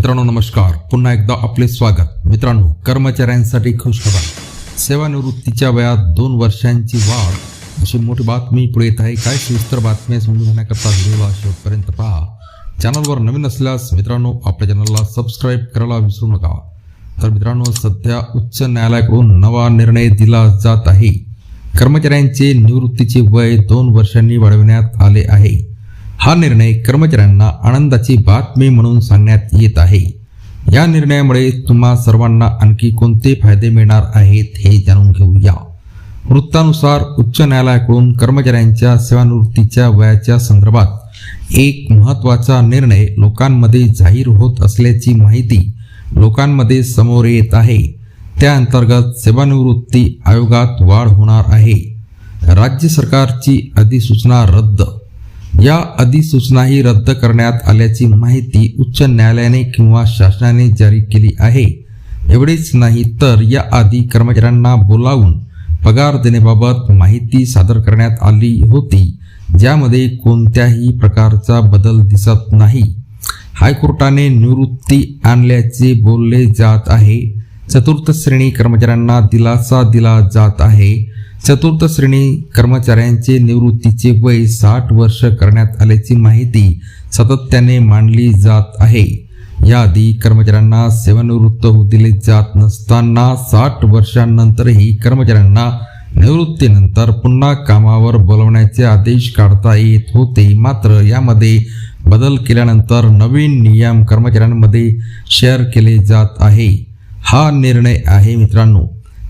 मित्रांनो नमस्कार. पुन्हा एकदा आपले स्वागत. मित्रांनो कर्मचाऱ्यांसाठी खुशखबर सेवानिवृत्तीच्या वयात दोन वर्षांची वाढ. अशी मोठी बातमी पुढे येत आहे. काय सविस्तर बातम्या समजून घेण्याकरता व्हिडिओला शेवटपर्यंत पहा. चॅनलवर नवीन असल्यास मित्रांनो आपल्या चॅनलला सबस्क्राईब करायला विसरू नका. तर मित्रांनो सध्या उच्च न्यायालयाकडून नवा निर्णय दिला जात आहे. कर्मचाऱ्यांचे निवृत्तीचे वय दोन वर्षांनी वाढविण्यात आले आहे. हा निर्णय कर्मचाऱ्यांना आनंदाची बातमी म्हणून सांगण्यात येत आहे. या निर्णयामुळे तुम्हा सर्वांना आणखी कोणते फायदे मिळणार आहेत हे जाणून घेऊया. वृत्तानुसार उच्च न्यायालयाकडून कर्मचाऱ्यांच्या सेवानिवृत्तीच्या वयाच्या संदर्भात एक महत्त्वाचा निर्णय लोकांमध्ये जाहीर होत असल्याची माहिती लोकांमध्ये समोर येत आहे. त्या अंतर्गत सेवानिवृत्ती आयोगात वाढ होणार आहे. राज्य सरकारची अधिसूचना रद्द या अधिसूचनाही रद्द करण्यात आल्याची माहिती उच्च न्यायालयाने किंवा शासनाने जारी केली आहे. एवढेच नाही तर या आधी कर्मचाऱ्यांना बोलावून पगार देण्याबाबत माहिती सादर करण्यात आली होती ज्यामध्ये कोणत्याही प्रकारचा बदल दिसत नाही. हायकोर्टाने निवृत्ती आणल्याचे बोलले जात आहे. चतुर्थ श्रेणी कर्मचाऱ्यांना दिलासा दिला जात आहे. चतुर्थ श्रेणी कर्मचाऱ्यांचे निवृत्तीचे वय साठ वर्ष करण्यात आल्याची माहिती सातत्याने मांडली जात आहे. याआधी कर्मचाऱ्यांना सेवानिवृत्त होऊ दिले जात नसताना साठ वर्षांनंतरही कर्मचाऱ्यांना निवृत्तीनंतर पुन्हा कामावर बोलवण्याचे आदेश काढता येत होते. मात्र यामध्ये बदल केल्यानंतर नवीन नियम कर्मचाऱ्यांमध्ये शेअर केले जात आहे. हा निर्णय आहे मित्रांनो.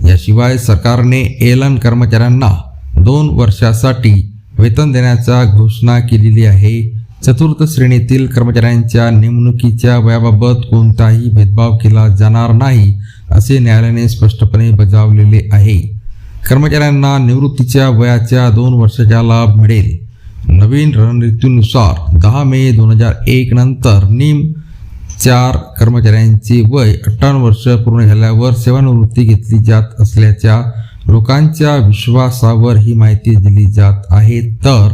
याशिवाय सरकारने एलन कर्मचाऱ्यांना दोन वर्षासाठी वेतन देण्याचा घोषणा केलेली आहे. चतुर्थ श्रेणीतील कर्मचाऱ्यांच्या नेमणुकीच्या वयाबाबत कोणताही भेदभाव केला जाणार नाही असे न्यायालयाने स्पष्टपणे बजावलेले आहे. कर्मचाऱ्यांना निवृत्तीच्या वयाच्या दोन वर्षाचा लाभ मिळेल. नवीन रणनीतीनुसार दहा मे दोन हजार एक नंतर निम चार कर्मचाऱ्यांचे वय अठ्ठावन्न वर्ष पूर्ण झाल्यावर सेवानिवृत्ती घेतली जात असल्याच्या लोकांच्या विश्वासावर ही माहिती दिली जात आहे. तर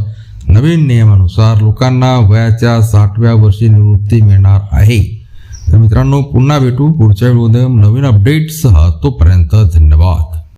नवीन नियमानुसार लोकांना वयाच्या साठव्या वर्षी निवृत्ती मिळणार आहे. तर मित्रांनो पुन्हा भेटू पुढच्या व्हिडिओमध्ये नवीन अपडेटसह तोपर्यंत धन्यवाद.